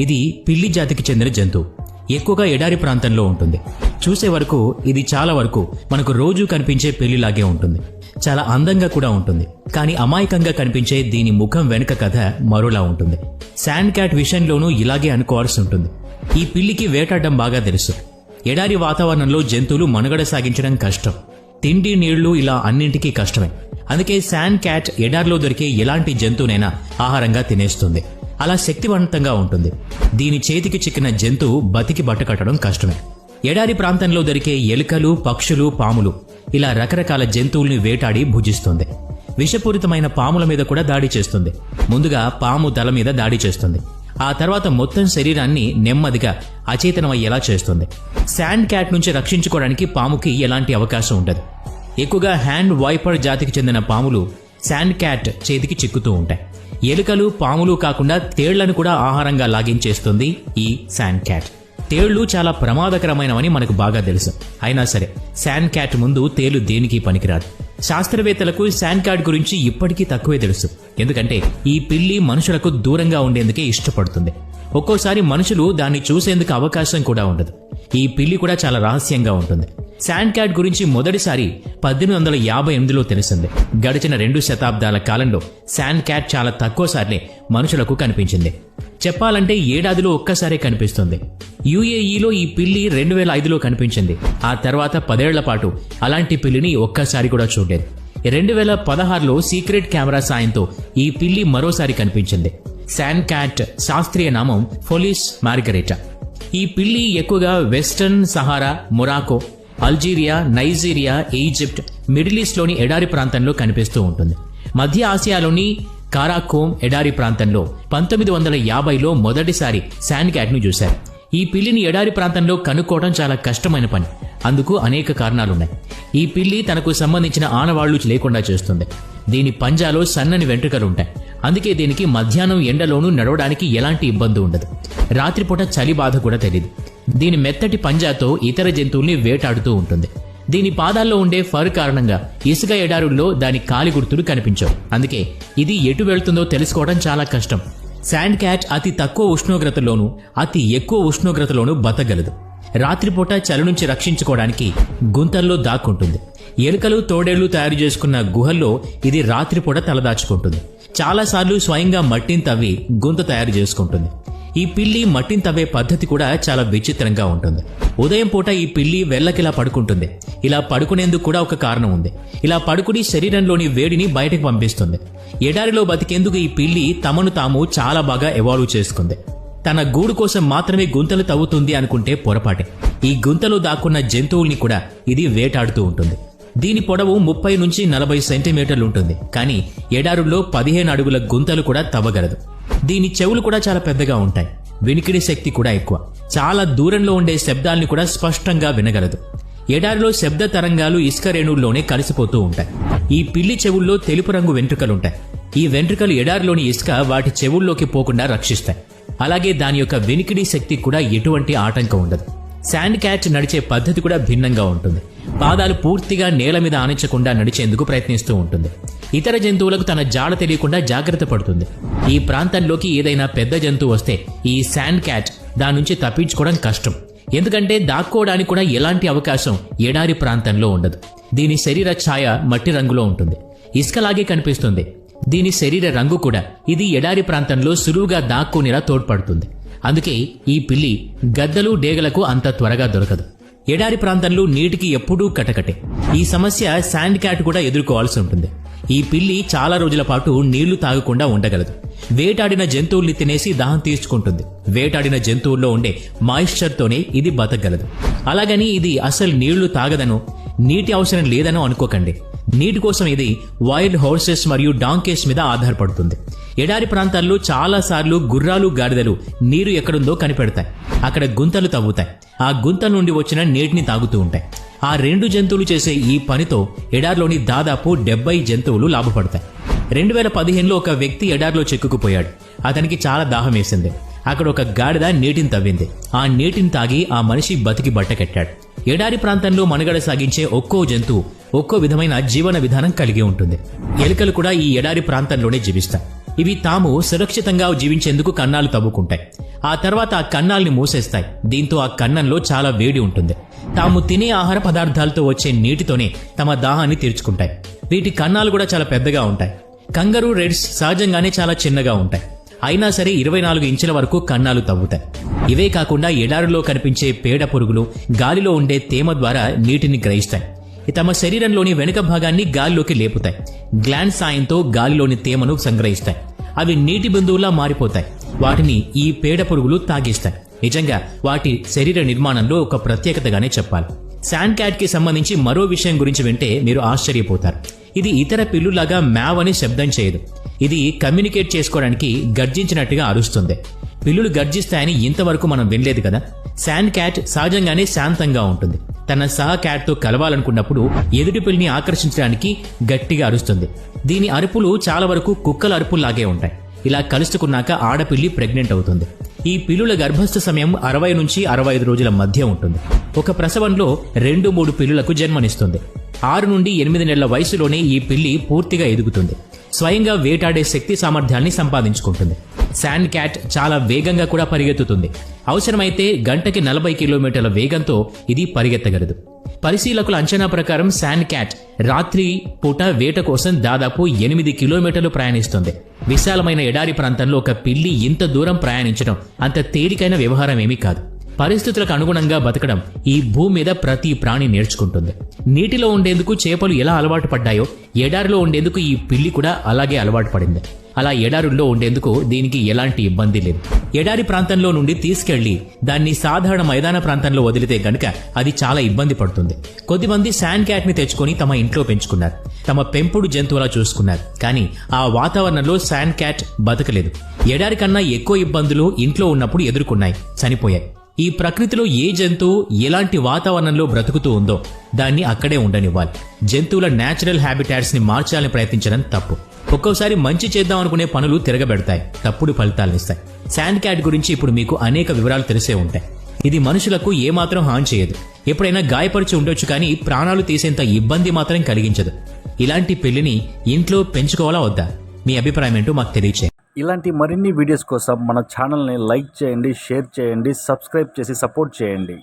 ఇది పిల్లి జాతికి చెందిన జంతువు ఎక్కువగా ఎడారి ప్రాంతంలో ఉంటుంది. చూసే వరకు ఇది చాలా వరకు మనకు రోజు కనిపించే పెళ్ళిలాగే ఉంటుంది. చాలా అందంగా కూడా ఉంటుంది. కానీ అమాయకంగా కనిపించే దీని ముఖం వెనుక కథ మరోలా ఉంటుంది. శాండ్ క్యాట్ విషయంలోనూ ఇలాగే అనుకోవాల్సి ఉంటుంది. ఈ పిల్లికి వేటాడడం బాగా తెలుసు. ఎడారి వాతావరణంలో జంతువులు మనుగడ సాగించడం కష్టం. తిండి నీళ్ళు ఇలా అన్నింటికీ కష్టమే. అందుకే శాండ్ క్యాట్ ఎడారిలో దొరికే ఎలాంటి జంతువునైనా ఆహారంగా తినేస్తుంది. అలా శక్తివంతంగా ఉంటుంది. దీని చేతికి చిక్కిన జంతువు బతికి బట్టకట్టడం కష్టమే. ఎడారి ప్రాంతంలో దొరికే ఎలుకలు పక్షులు పాములు ఇలా రకరకాల జంతువుల్ని వేటాడి భుజిస్తుంది. విషపూరితమైన పాముల మీద కూడా దాడి చేస్తుంది. ముందుగా పాము తల మీద దాడి చేస్తుంది. ఆ తర్వాత మొత్తం శరీరాన్ని నెమ్మదిగా అచేతనమయ్యేలా చేస్తుంది. శాండ్ క్యాట్ నుంచి రక్షించుకోవడానికి పాముకి ఎలాంటి అవకాశం ఉండదు. ఎక్కువగా హ్యాండ్ వైపర్ జాతికి చెందిన పాములు శాండ్ క్యాట్ చేతికి చిక్కుతూ ఉంటాయి. ఎలుకలు పాములు కాకుండా తేళ్ళను కూడా ఆహారంగా లాగించేస్తుంది ఈ శాండ్ క్యాట్. తేళ్ళు చాలా ప్రమాదకరమైనవని మనకు బాగా తెలుసు. అయినా సరే శాండ్ క్యాట్ ముందు తేలు దేనికి పనికిరాదు? శాస్త్రవేత్తలకు శాండ్ క్యాట్ గురించి ఇప్పటికీ తక్కువే తెలుసు. ఎందుకంటే ఈ పిల్లి మనుషులకు దూరంగా ఉండేందుకే ఇష్టపడుతుంది. ఒక్కోసారి మనుషులు దాన్ని చూసేందుకు అవకాశం కూడా ఉండదు. ఈ పిల్లి కూడా చాలా రహస్యంగా ఉంటుంది. శాండ్ క్యాట్ గురించి మొదటిసారి పద్దెనిమిది వందల యాభై ఎనిమిదిలో తెలిసింది. గడిచిన రెండు శతాబ్దాల కాలంలో శాండ్ క్యాట్ చాలా తక్కువసార్లే మనుషులకు కనిపించింది. చెప్పాలంటే ఏడాదిలో ఒక్కసారే కనిపిస్తుంది. యుఏఈలో ఈ పిల్లి రెండు వేల ఐదులో కనిపించింది. ఆ తర్వాత పదేళ్ళ పాటు అలాంటి పిల్లిని ఒక్కసారి కూడా చూడలేదు. రెండు వేల పదహారులో సీక్రెట్ కెమెరా సాయంతో ఈ పిల్లి మరోసారి కనిపించింది. శాండ్ క్యాట్ శాస్త్రీయ నామం ఫొలిస్ మార్గరేటా. ఈ పిల్లి ఎక్కువగా Western Sahara Morocco Algeria Nigeria Egypt Middle ఈస్ట్లోని ఎడారి ప్రాంతంలో కనిపిస్తూ ఉంటుంది. మధ్య ఆసియాలోని కారాకోమ్ ఎడారి ప్రాంతంలో పంతొమ్మిది వందల యాభైలో మొదటిసారి శాండ్ క్యాట్ను చూశారు. ఈ పిల్లిని ఎడారి ప్రాంతంలో కనుక్కోవడం చాలా కష్టమైన పని. అందుకు అనేక కారణాలున్నాయి. ఈ పిల్లి తనకు సంబంధించిన ఆనవాళ్ళు లేకుండా చేస్తుంది. దీని పంజాలో సన్నని వెంట్రుకలు ఉంటాయి అందుకే దీనికి మధ్యాహ్నం ఎండలోనూ నడవడానికి ఎలాంటి ఇబ్బంది ఉండదు. రాత్రిపూట చలి బాధ కూడా తెలియదు దీని మెత్తటి పంజాతో ఇతర జంతువుల్ని వేటాడుతూ ఉంటుంది. దీని పాదాల్లో ఉండే ఫర్ కారణంగా ఇసుక ఎడారుల్లో దాని కాలి గుర్తులు కనిపించవు. అందుకే ఇది ఎటు వెళ్తుందో తెలుసుకోవడం చాలా కష్టం. శాండ్ క్యాట్ అతి తక్కువ ఉష్ణోగ్రతలోనూ అతి ఎక్కువ ఉష్ణోగ్రతలోనూ బతకగలదు. రాత్రిపూట చలి నుంచి రక్షించుకోవడానికి గుంతల్లో దాక్కుంటుంది. ఎలుకలు తోడేళ్ళు తయారు చేసుకున్న గుహల్లో ఇది రాత్రిపూట తలదాచుకుంటుంది. చాలాసార్లు స్వయంగా మట్టిని తవ్వి గుంత తయారు చేసుకుంటుంది. ఈ పిల్లి మట్టిని తవ్వే పద్ధతి కూడా చాలా విచిత్రంగా ఉంటుంది. ఉదయం పూట ఈ పిల్లి వెళ్ళకిలా పడుకుంటుంది. ఇలా పడుకునేందుకు కూడా ఒక కారణం ఉంది. ఇలా పడుకుని శరీరంలోని వేడిని బయటకు పంపిస్తుంది. ఎడారిలో బతికేందుకు ఈ పిల్లి తమను తాము చాలా బాగా ఎవాల్వ్ చేసుకుంది. తన గూడు కోసం మాత్రమే గుంతలు తవ్వుతుంది అనుకుంటే పొరపాటే. ఈ గుంతలో దాక్కున్న జంతువుల్ని కూడా ఇది వేటాడుతూ ఉంటుంది. దీని పొడవు ముప్పై నుంచి నలభై సెంటీమీటర్లు ఉంటుంది కానీ ఎడారుల్లో పదిహేను అడుగుల గుంతలు కూడా తవ్వగలదు. దీని చెవులు కూడా చాలా పెద్దగా ఉంటాయి. వినికిడి శక్తి కూడా ఎక్కువ. చాలా దూరంలో ఉండే శబ్దాల్ని కూడా స్పష్టంగా వినగలదు. ఎడారిలో శబ్ద తరంగాలు ఇసుక రేణుల్లోనే కలిసిపోతూ ఉంటాయి. ఈ పిల్లి చెవుల్లో తెలుపు రంగు వెంట్రుకలుంటాయి. ఈ వెంట్రుకలు ఎడారిలోని ఇసుక వాటి చెవుల్లోకి పోకుండా రక్షిస్తాయి. అలాగే దాని యొక్క వినికిడి శక్తి కూడా ఎటువంటి ఆటంకం ఉండదు. శాండ్ క్యాట్ నడిచే పద్ధతి కూడా భిన్నంగా ఉంటుంది. పాదాలు పూర్తిగా నేల మీద ఆనించకుండా నడిచేందుకు ప్రయత్నిస్తూ ఉంటుంది. ఇతర జంతువులకు తన జాడ తెలియకుండా జాగ్రత్త పడుతుంది. ఈ ప్రాంతంలోకి ఏదైనా పెద్ద జంతువు వస్తే ఈ శాండ్ క్యాట్ దాని నుంచి తప్పించుకోవడం కష్టం. ఎందుకంటే దాక్కోవడానికి కూడా ఎలాంటి అవకాశం ఎడారి ప్రాంతంలో ఉండదు. దీని శరీర ఛాయ మట్టి రంగులో ఉంటుంది. ఇసుకలాగే కనిపిస్తుంది. దీని శరీర రంగు కూడా ఇది ఎడారి ప్రాంతంలో సులువుగా దాక్కునేలా తోడ్పడుతుంది. అందుకే ఈ పిల్లి గద్దలు డేగలకు అంత త్వరగా దొరకదు. ఎడారి ప్రాంతంలో నీటికి ఎప్పుడూ కటకటే. ఈ సమస్య శాండ్ క్యాట్ కూడా ఎదుర్కోవాల్సి ఉంటుంది. ఈ పిల్లి చాలా రోజుల పాటు నీళ్ళు తాగకుండా ఉండగలదు. వేటాడిన జంతువుల్ని తినేసి దాహం తీర్చుకుంటుంది. వేటాడిన జంతువుల్లో ఉండే మాయిశ్చర్తోనే ఇది బతకగలదు. అలాగని ఇది అసలు నీళ్ళు తాగదను నీటి అవసరం లేదనో అనుకోకండి. నీటి కోసం ఇది వైల్డ్ హోర్సెస్ మరియు డాంకేస్ మీద ఆధారపడుతుంది. ఎడారి ప్రాంతాల్లో చాలా సార్లు గుర్రాలు గాడిదలు నీరు ఎక్కడుందో కనిపెడతాయి. అక్కడ గుంతలు తవ్వుతాయి. ఆ గుంత నుండి వచ్చిన నీటిని తాగుతూ ఉంటాయి. ఆ రెండు జంతువులు చేసే ఈ పనితో ఎడారిలోని దాదాపు డెబ్బై జంతువులు లాభపడతాయి. రెండు వేల పదిహేనులో ఒక వ్యక్తి ఎడారిలో చిక్కుకుపోయాడు. అతనికి చాలా దాహం వేసింది. అక్కడ ఒక గాడిద నీటిని తవ్వింది. ఆ నీటిని తాగి ఆ మనిషి బతికి బట్టకెట్టాడు ఎడారి ప్రాంతంలో మనుగడ సాగించే ఒక్కో జంతువు ఒక్కో విధమైన జీవన విధానం కలిగి ఉంటుంది. ఎలుకలు కూడా ఈ ఎడారి ప్రాంతంలోనే జీవిస్తాయి. ఇవి తాము సురక్షితంగా జీవించేందుకు కన్నాలు తవ్వుకుంటాయి. ఆ తర్వాత ఆ కన్నాల్ని మూసేస్తాయి. దీంతో ఆ కన్నంలో చాలా వేడి ఉంటుంది. తాము తినే ఆహార పదార్థాలతో వచ్చే నీటితోనే తమ దాహాన్ని తీర్చుకుంటాయి. వీటి కన్నాలు కూడా చాలా పెద్దగా ఉంటాయి. కంగరూ రెడ్స్ సహజంగానే చాలా చిన్నగా ఉంటాయి. అయినా సరే ఇరవై నాలుగు ఇంచుల వరకు కన్నాలు తవ్వుతాయి. ఇవే కాకుండా ఎడారిలో కనిపించే పేడ పురుగులు గాలిలో ఉండే తేమ ద్వారా నీటిని గ్రహిస్తాయి. తమ శరీరంలోని వెనుక భాగాన్ని గాలిలోకి లేపుతాయి. గ్లాండ్ సాయంతో గాలిలోని తేమను సంగ్రహిస్తాయి. అవి నీటి బిందువులా మారిపోతాయి. వాటిని ఈ పేడ పురుగులు తాగిస్తాయి. నిజంగా వాటి శరీర నిర్మాణంలో ఒక ప్రత్యేకతగానే చెప్పాలి. శాండ్ క్యాట్కి సంబంధించి మరో విషయం గురించి వింటే మీరు ఆశ్చర్యపోతారు. ఇది ఇతర పిల్లులాగా మ్యావ్ అని శబ్దం చేయదు. ఇది కమ్యూనికేట్ చేసుకోవడానికి గర్జించినట్టుగా అరుస్తుంది. పిల్లులు గర్జిస్తాయని ఇంతవరకు మనం వినలేదు కదా? శాండ్ క్యాట్ సహజంగానే శాంతంగా ఉంటుంది. తన సహ క్యాట్తో కలవాలనుకున్నప్పుడు ఎదుటి పిల్లిని ఆకర్షించడానికి గట్టిగా అరుస్తుంది. దీని అరుపులు చాలా వరకు కుక్కల అరుపుల్లాగే ఉంటాయి. ఇలా కలుసుకున్నాక ఆడపిల్లి ప్రెగ్నెంట్ అవుతుంది. ఈ పిల్లుల గర్భస్థ సమయం అరవై నుంచి అరవై ఐదు రోజుల మధ్య ఉంటుంది. ఒక ప్రసవంలో రెండు మూడు పిల్లులకు జన్మనిస్తుంది. ఆరు నుండి ఎనిమిది నెలల వయసులోనే ఈ పిల్లి పూర్తిగా ఎదుగుతుంది. స్వయంగా వేటాడే శక్తి సామర్థ్యాన్ని సంపాదించుకుంటుంది. శాండ్ క్యాట్ చాలా వేగంగా కూడా పరిగెత్తుతుంది. అవసరమైతే గంటకి నలభై కిలోమీటర్ల వేగంతో ఇది పరిగెత్తగలదు. పరిశీలకుల అంచనా ప్రకారం శాండ్ క్యాట్ రాత్రి పూట వేట కోసం దాదాపు ఎనిమిది కిలోమీటర్లు ప్రయాణిస్తుంది. విశాలమైన ఎడారి ప్రాంతంలో ఒక పిల్లి ఇంత దూరం ప్రయాణించడం అంత తేలికైన వ్యవహారం ఏమీ కాదు. పరిస్థితులకు అనుగుణంగా బతకడం ఈ భూమి మీద ప్రతి ప్రాణి నేర్చుకుంటుంది. నీటిలో ఉండేందుకు చేపలు ఎలా అలవాటు పడ్డాయో ఎడారిలో ఉండేందుకు ఈ పిల్లి కూడా అలాగే అలవాటు పడింది. అలా ఎడారుల్లో ఉండేందుకు దీనికి ఎలాంటి ఇబ్బంది లేదు. ఎడారి ప్రాంతంలో నుండి తీసుకెళ్ళి దాన్ని సాధారణ మైదాన ప్రాంతంలో వదిలితే గనుక అది చాలా ఇబ్బంది పడుతుంది. కొద్దిమంది శాండ్ క్యాట్ని తెచ్చుకొని తమ ఇంట్లో పెంచుకున్నారు. తమ పెంపుడు జంతువులా చూసుకున్నారు. కానీ ఆ వాతావరణంలో శాండ్ క్యాట్ బతకలేదు. ఎడారి కన్నా ఎక్కువ ఇబ్బందులు ఇంట్లో ఉన్నప్పుడు ఎదుర్కొన్నాయి. చనిపోయాయి. ఈ ప్రకృతిలో ఏ జంతువు ఎలాంటి వాతావరణంలో బ్రతుకుతూ ఉందో దాన్ని అక్కడే ఉండనివ్వాలి. జంతువుల నేచురల్ హ్యాబిటాట్స్ని మార్చాలని ప్రయత్నించడం తప్పు. ఒక్కోసారి మంచి చేద్దాం అనుకునే పనులు తిరగబెడతాయి. తప్పుడు ఫలితాలనిస్తాయి శాండ్ క్యాట్ గురించి ఇప్పుడు మీకు అనేక వివరాలు తెలిసే ఉంటాయి. ఇది మనుషులకు ఏమాత్రం హాని చేయదు. ఎప్పుడైనా గాయపరిచి ఉండొచ్చు కానీ ప్రాణాలు తీసేంత ఇబ్బంది మాత్రం కలిగించదు. ఇలాంటి పెళ్ళిని ఇంట్లో పెంచుకోవాలా వద్దా? మీ అభిప్రాయం ఏంటో మాకు తెలియచేయండి. ఇలాంటి మరిన్ని వీడియోస్ కోసం మన ఛానల్ని లైక్ చేయండి షేర్ చేయండి సబ్స్క్రైబ్ చేసి సపోర్ట్ చేయండి.